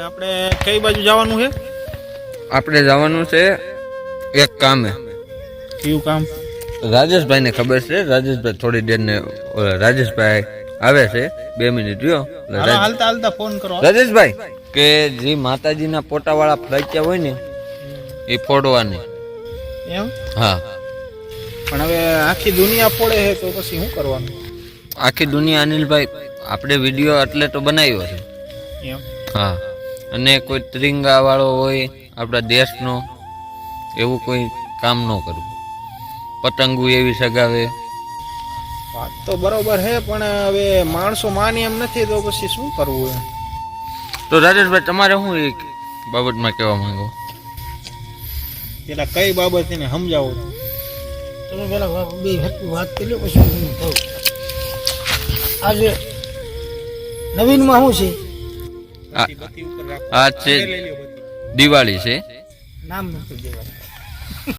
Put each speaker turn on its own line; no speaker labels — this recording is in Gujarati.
આપણે કઈ બાજુ જવાનું છે?
આપણે જવાનું છે એક કામે.
કયું કામ?
રાજેશભાઈ ને ખબર છે રાજેશભાઈ થોડી દેર ને રાજેશભાઈ આવે છે બે મિનિટ રહ્યો એટલે
હાલો,
રાજ-
હાલતા હાલતા ફોન કરો.
રાજેશભાઈ કે જે માતાજીના પોટા વાળા ફ્લાઇચ્યા હોય ને એ ફોડવાની.
એમ?
હા.
પણ હવે આખી દુનિયા ફોડે છે તો પછી શું કરવાનું?
આખી દુનિયા અનિલભાઈ આપણે વીડિયો એટલે તો બનાવ્યો છે.
એમ.
હા. અને કોઈ ત્રિંગા વાળો હોય આપણા દેશનો એવું કોઈ કામ ન કરવું. પતંગો એવી સગાવે.
વાત તો બરોબર છે પણ હવે માણસો માની એમ નથી તો પછી શું કરવું એ
તો રાજેશભાઈ તમારે શું એક બાબતમાં કહેવા માંગો?
પેલા કઈ બાબત એને સમજાવો?
તમે પેલા બે હરખી વાત કરી લો પછી આજે નવીનમાં શું છે?
દિવાળી છે.
નામ નથી દેવાનું.